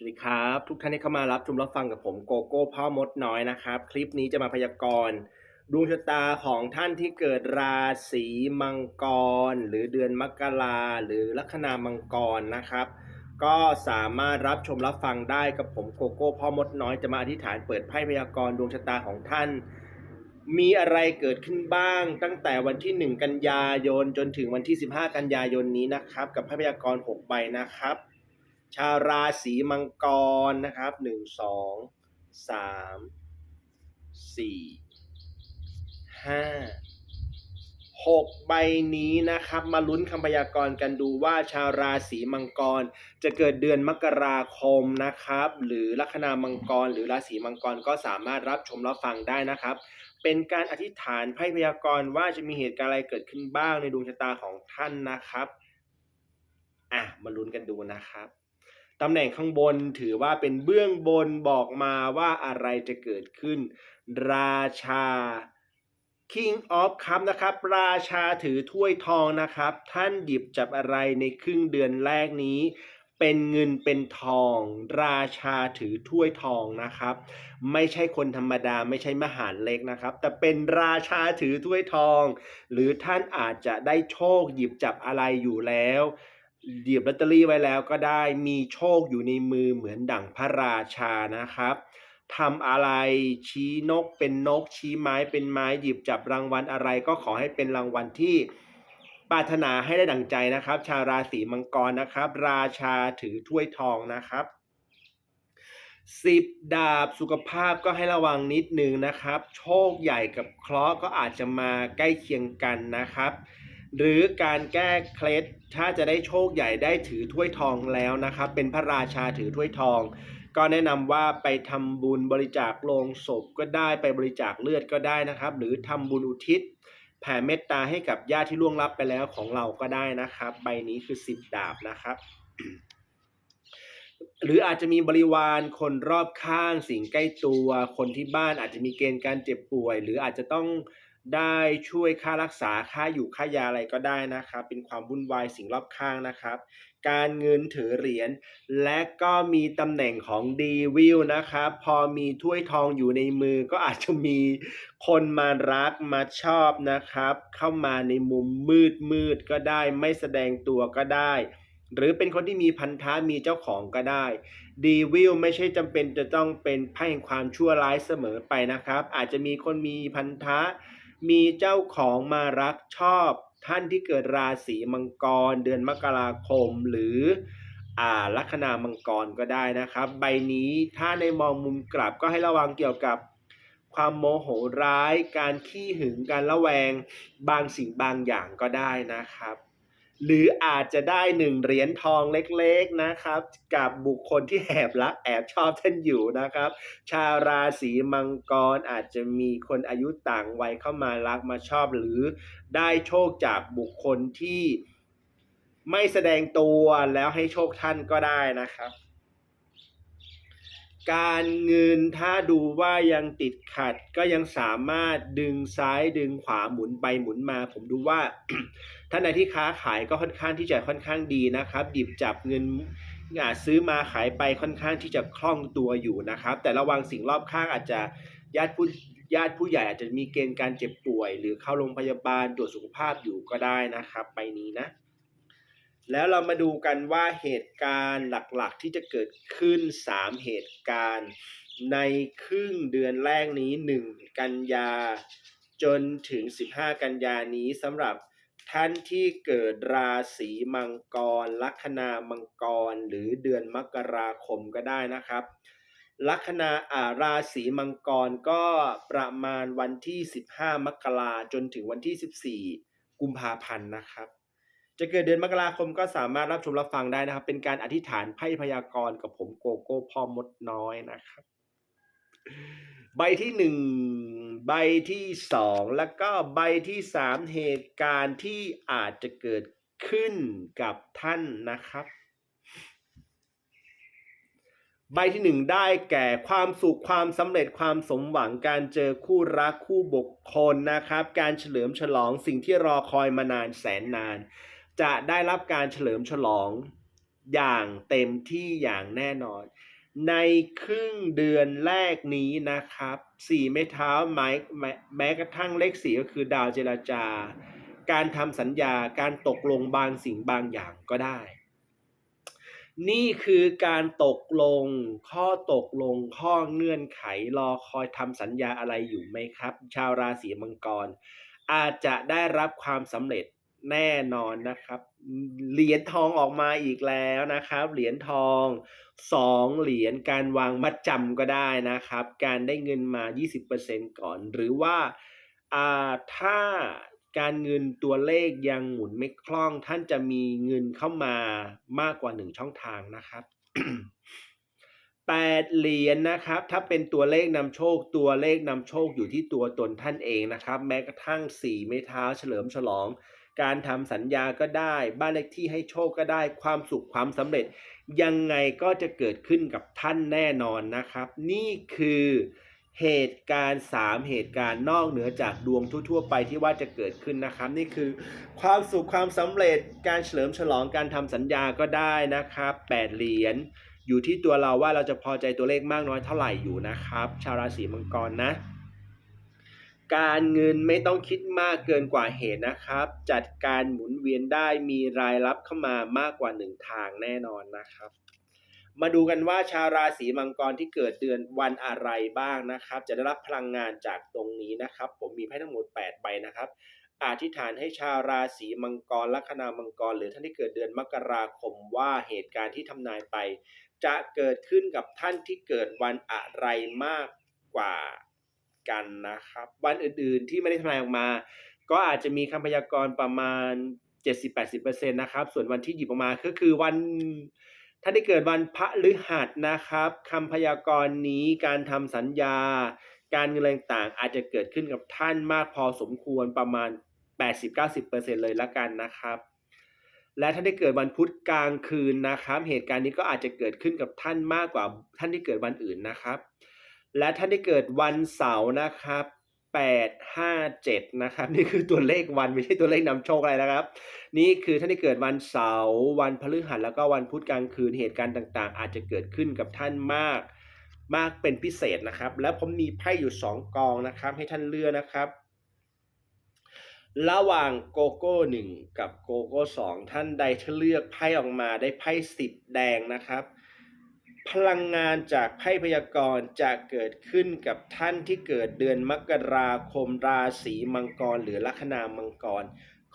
สวัสดีครับ ทุกท่านที่เข้ามารับชมรับฟังกับผมโกโก้พ่อมดน้อยนะครับ คลิปนี้จะมาพยากรณ์ดวงชะตาของท่านที่เกิดราศีมังกร หรือเดือนมกราหรือลัคนามังกรนะครับ ก็สามารถรับชมรับฟังได้กับผมโกโก้พ่อมดน้อยจะมาอธิษฐานเปิดไพ่พยากรณ์ดวงชะตาของท่าน มีอะไรเกิดขึ้นบ้าง ตั้งแต่วันที่ 1 กันยายนจนถึงวันที่ 15 กันยายนนี้นะครับ กับไพ่พยากรณ์6ใบนะครับ ชาวราศีมังกรนะครับหนึ่งสองสามสี่ห้าหกใบนี้นะครับ มาลุ้นคำพยากรณ์กันดูว่าชาวราศีมังกร จะเกิดเดือนมกราคมนะครับ หรือลัคนามังกร หรือราศีมังกรก็สามารถรับชมรับฟังได้นะครับ เป็นการอธิษฐานไพ่พยากรณ์ว่าจะมีเหตุการณ์อะไรเกิดขึ้นบ้างในดวงชะตาของท่านนะครับอะมาลุ้นกันดูนะครับ ตำแหน่งข้างบนถือว่าเป็นเบื้องบนบอกมาว่าอะไรจะเกิดขึ้น ราชา King of Cup นะครับ ราชาถือถ้วยทองนะครับ ท่านหยิบจับอะไรในครึ่งเดือนแรกนี้ เป็นเงินเป็นทอง ราชาถือถ้วยทองนะครับ ไม่ใช่คนธรรมดาไม่ใช่มหาเล็กนะครับ แต่เป็นราชาถือถ้วยทอง หรือท่านอาจจะได้โชคหยิบจับอะไรอยู่แล้ว เดียบลอตเตอรี่ไว้แล้วก็ได้มีโชคอยู่ในมือเหมือนดั่งพระราชานะครับทำอะไรชี้นกเป็นนกชี้ไม้เป็นไม้หยิบจับรางวัลอะไรก็ขอให้เป็นรางวัลที่ปรารถนาให้ได้ดั่งใจนะครับ ชาวราศีมังกรนะครับ ราชาถือถ้วยทองนะครับสิบดาบสุขภาพก็ให้ระวังนิดนึงนะครับ โชคใหญ่กับเคราะห์ก็อาจจะมาใกล้เคียงกันนะครับ หรือการแก้เคล็ดถ้าจะได้โชคใหญ่ได้ถือถ้วยทองแล้วนะครับ เป็นพระราชาถือถ้วยทอง ก็แนะนำว่าไปทำบุญบริจาคโลงศพก็ได้ไปบริจาคเลือดก็ได้นะครับ หรือทำบุญอุทิศแผ่เมตตาให้กับญาติที่ล่วงลับไปแล้วของเราก็ได้นะครับ ใบนี้คือสิบดาบนะครับ หรืออาจจะมีบริวารคนรอบข้างสิ่งใกล้ตัว คนที่บ้านอาจจะมีเกณฑ์การเจ็บป่วย หรืออาจจะต้อง ได้ช่วยค่ารักษาค่าอยู่ค่ายาอะไรก็ได้นะครับ เป็นความวุ่นวายสิ่งรอบข้างนะครับ การเงินถือเหรียญและก็มีตำแหน่งของดีวิลนะครับ พอมีถ้วยทองอยู่ในมือก็อาจจะมีคนมารักมาชอบนะครับ เข้ามาในมุมมืดมืดก็ได้ ไม่แสดงตัวก็ได้ หรือเป็นคนที่มีพันธะมีเจ้าของก็ได้ดีวิลไม่ใช่จำเป็นจะต้องเป็นไพ่แห่งความชั่วร้ายเสมอไปนะครับ อาจจะมีคนมีพันธะ มีเจ้าของมารักชอบท่านที่เกิดราศีมังกร เดือนมกราคมหรืออ่าลัคนามังกรก็ได้นะครับ ใบนี้ถ้าในมองมุมกลับก็ให้ระวังเกี่ยวกับความโมโหร้าย การขี้หึงการระแวงบางสิ่งบางอย่างก็ได้นะครับ หรืออาจจะได้หนึ่งเหรียญทองเล็กๆนะครับ กับบุคคลที่แอบรักแอบชอบท่านอยู่นะครับ ชาวราศีมังกรอาจจะมีคนอายุต่างวัยเข้ามารักมาชอบ หรือได้โชคจากบุคคลที่ไม่แสดงตัวแล้วให้โชคท่านก็ได้นะครับ การเงินถ้าดูว่ายังติดขัดก็ยังสามารถดึงซ้ายดึงขวาหมุนไปหมุนมา ผมดูว่าท่านใดที่ค้าขายก็ค่อนข้างที่จะค่อนข้างดีนะครับหยิบจับเงินอาจซื้อมาขายไปค่อนข้างที่จะคล่องตัวอยู่นะครับ แต่ระวังสิ่งรอบข้างอาจจะญาติผู้ญาติผู้ใหญ่อาจจะมีเกณฑ์การเจ็บป่วย หรือเข้าโรงพยาบาลตรวจสุขภาพอยู่ก็ได้นะครับ ไปนี้นะ แล้วเรามาดูกันว่าเหตุการณ์หลักๆที่จะเกิดขึ้น 3 เหตุการณ์ในครึ่งเดือนแรกนี้ 1 กันยา จนถึง 15 กันยานี้สำหรับท่านที่เกิดราศีมังกร ลัคนามังกร หรือเดือนมกราคมก็ได้นะครับ ลัคนาอ่าราศีมังกรก็ประมาณวันที่ 15 มกราจนถึงวันที่ 14 กุมภาพันธ์นะครับ จะเกิดเดือนมกราคมก็สามารถรับชมรับฟังได้นะครับ เป็นการอธิษฐานไพ่พยากรณ์กับผมโกโก้พ่อมดน้อยนะครับ ใบที่หนึ่งใบที่สองแล้วก็ใบที่สามเหตุการณ์ที่อาจจะเกิดขึ้นกับท่านนะครับ ใบที่หนึ่งได้แก่ความสุขความสำเร็จความสมหวังการเจอคู่รักคู่บุคคลนะครับ การเฉลิมฉลองสิ่งที่รอคอยมานานแสนนาน จะได้รับการเฉลิมฉลองอย่างเต็มที่อย่างแน่นอน ในครึ่งเดือนแรกนี้นะครับสี่ไม้เท้าไม้แม้กระทั่งเลขสี่ก็คือดาวเจรจา การทำสัญญาการตกลงบางสิ่งบางอย่างก็ได้ นี่คือการตกลงข้อตกลงข้อเงื่อนไขรอคอยทำสัญญาอะไรอยู่ไหมครับ ชาวราศีมังกร อาจจะได้รับความสำเร็จ แน่นอนนะครับ เหรียญทองออกมาอีกแล้วนะครับ เหรียญทองสองเหรียญการวางมัดจำก็ได้นะครับ การได้เงินมา 20%ก่อน หรือว่าอ่าถ้าการเงินตัวเลขยังหมุนไม่คล่อง ท่านจะมีเงินเข้ามามากกว่า1ช่องทางนะครับแปดเหรียญนะครับ ถ้าเป็นตัวเลขนำโชคตัวเลขนำโชคอยู่ที่ตัวตนท่านเองนะครับ แม้กระทั่งสี่ไม้เท้าเฉลิมฉลอง การทำสัญญาก็ได้ บ้านเลขที่ให้โชคก็ได้ ความสุขความสำเร็จ ยังไงก็จะเกิดขึ้นกับท่านแน่นอนนะครับ นี่คือเหตุการณ์สามเหตุการณ์นอกเหนือจากดวงทั่ว ๆ ไปที่ว่าจะเกิดขึ้นนะครับ นี่คือความสุขความสำเร็จการเฉลิมฉลองการทำสัญญาก็ได้นะครับแปดเหรียญอยู่ที่ตัวเราว่าเราจะพอใจตัวเลขมากน้อยเท่าไหร่อยู่นะครับ ชาวราศีมังกรนะ การเงินไม่ต้องคิดมากเกินกว่าเหตุนะครับ จัดการหมุนเวียนได้มีรายรับเข้ามามากกว่าหนึ่งทางแน่นอนนะครับ มาดูกันว่าชาวราศีมังกรที่เกิดเดือนวันอะไรบ้างนะครับ จะได้รับพลังงานจากตรงนี้นะครับ ผมมีไพ่ทั้งหมด8ใบนะครับอธิษฐานให้ชาวราศีมังกรลัคนามังกร หรือท่านที่เกิดเดือนมกราคมว่าเหตุการณ์ที่ทำนายไป จะเกิดขึ้นกับท่านที่เกิดวันอะไรมากกว่า กันนะครับ วันอื่นๆที่ไม่ได้ทำนายออกมา ก็อาจจะมีคำพยากรณ์ประมาณ 70-80%นะครับ ส่วนวันที่หยิบออกมาก็คือวันท่านที่เกิดวันพฤหัสนะครับคำพยากรณ์นี้การทำสัญญา การเงินต่างๆอาจจะเกิดขึ้นกับท่านมากพอสมควรประมาณ 80-90%เลยละกันนะครับและท่านที่เกิดวันพุธกลางคืนนะครับ เหตุการณ์นี้ก็อาจจะเกิดขึ้นกับท่านมากกว่าท่านที่เกิดวันอื่นนะครับ และท่านที่เกิดวันเสาร์นะครับ8 5 7นะครับนี่คือตัวเลขวันไม่ใช่ตัวเลขนำโชคอะไรนะครับ นี่คือท่านที่เกิดวันเสาร์วันพฤหัสแล้วก็วันพุธกลางคืนเหตุการณ์ต่างๆ อาจจะเกิดขึ้นกับท่านมาก มากเป็นพิเศษนะครับ แล้วผมมีไพ่อยู่ 2 กองนะครับ ให้ท่านเลือกนะครับ ระหว่างโกโก้หนึ่งกับโกโก้สองท่านใดที่เลือกไพ่ออกมาได้ไพ่สิบแดงนะครับ พลังงานจากไพ่พยากรณ์จะเกิดขึ้นกับท่านที่เกิดเดือนมกราคมราศีมังกร หรือลัคนามังกร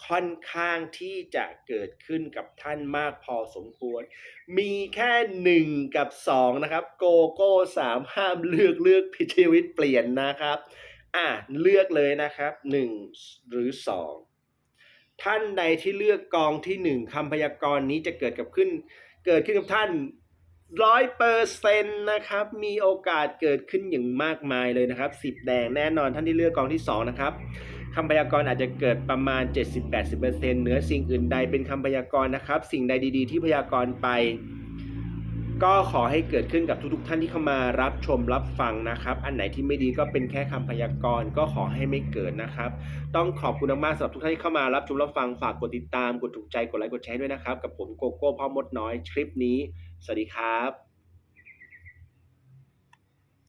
ค่อนข้างที่จะเกิดขึ้นกับท่านมากพอสมควร มีแค่หนึ่งกับสองนะครับ โกโก้สามห้ามเลือกเลือกพิชีวิตเปลี่ยนนะครับ อะเลือกเลยนะครับหนึ่งหรือสองท่านใดที่เลือกกองที่หนึ่งคำพยากรณ์นี้จะเกิดกับขึ้น เกิดขึ้นกับท่าน ร้อยเปอร์เซ็นต์นะครับ มีโอกาสเกิดขึ้นอย่างมากมายเลยนะครับสิบแดงแน่นอนท่านที่เลือกกองที่สองนะครับคำพยากรณ์อาจจะเกิดประมาณ 70-80%เหนือสิ่งอื่นใดเป็นคำพยากรณ์นะครับ สิ่งใดดีๆ ที่พยากรณ์ไป ก็ขอให้เกิดขึ้นกับทุกๆ ท่านที่เข้ามารับชมรับฟังนะครับ อันไหนที่ไม่ดีก็เป็นแค่คำพยากรณ์ก็ขอให้ไม่เกิดนะครับ ต้องขอบคุณมากๆสำหรับทุกท่านที่เข้ามารับชมรับฟังฝากกดติดตามกดถูกใจกดไลค์กดแชร์ด้วยนะครับ กับผมโกโก้พ่อมดน้อยคลิปนี้ สวัสดีครับ